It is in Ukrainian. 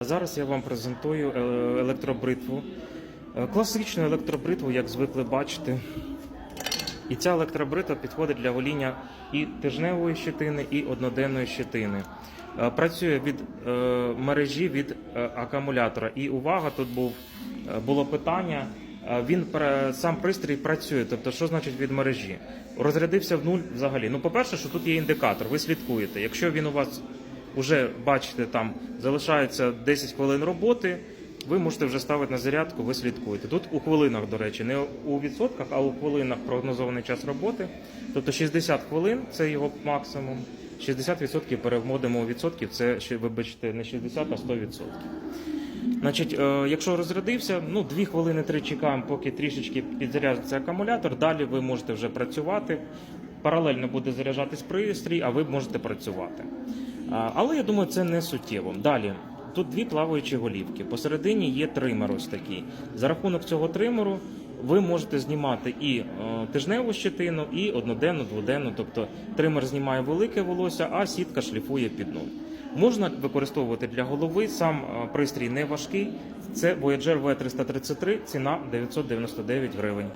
Зараз я вам презентую е, електробритву. Е, Класичну електробритву, як звикли бачити. І ця електробритва підходить для гоління і тижневої щетини, і одноденної щетини. Е, Працює від мережі від акумулятора. І увага, тут був, було питання. Він сам пристрій працює, тобто що значить від мережі? Розрядився в нуль взагалі. Ну, по-перше, що тут є індикатор, ви слідкуєте. Якщо він у вас вже бачите, там залишається 10 хвилин роботи. Ви можете вже ставити на зарядку, ви слідкуєте. Тут у хвилинах, до речі, не у відсотках, а у хвилинах прогнозований час роботи. Тобто 60 хвилин це його максимум. 60% переводимо у відсотків, це вибачте, не 60, а 100%. Значить, е, якщо розрядився, ну 2 хвилини 3 чекаємо, поки трішечки підзаряджиться акумулятор. Далі ви можете вже працювати. Паралельно буде заряджатись пристрій, а ви можете працювати. Але я думаю, це не суттєво. Далі. Тут дві плаваючі голівки. Посередині є тример ось такий. За рахунок цього тримеру ви можете знімати і е, тижневу щетину, і одноденну, дводенну. Тобто тример знімає велике волосся, а сітка шліфує під нуль. Можна використовувати для голови. Сам е, пристрій не важкий. Це Voyager V333, ціна 999 гривень.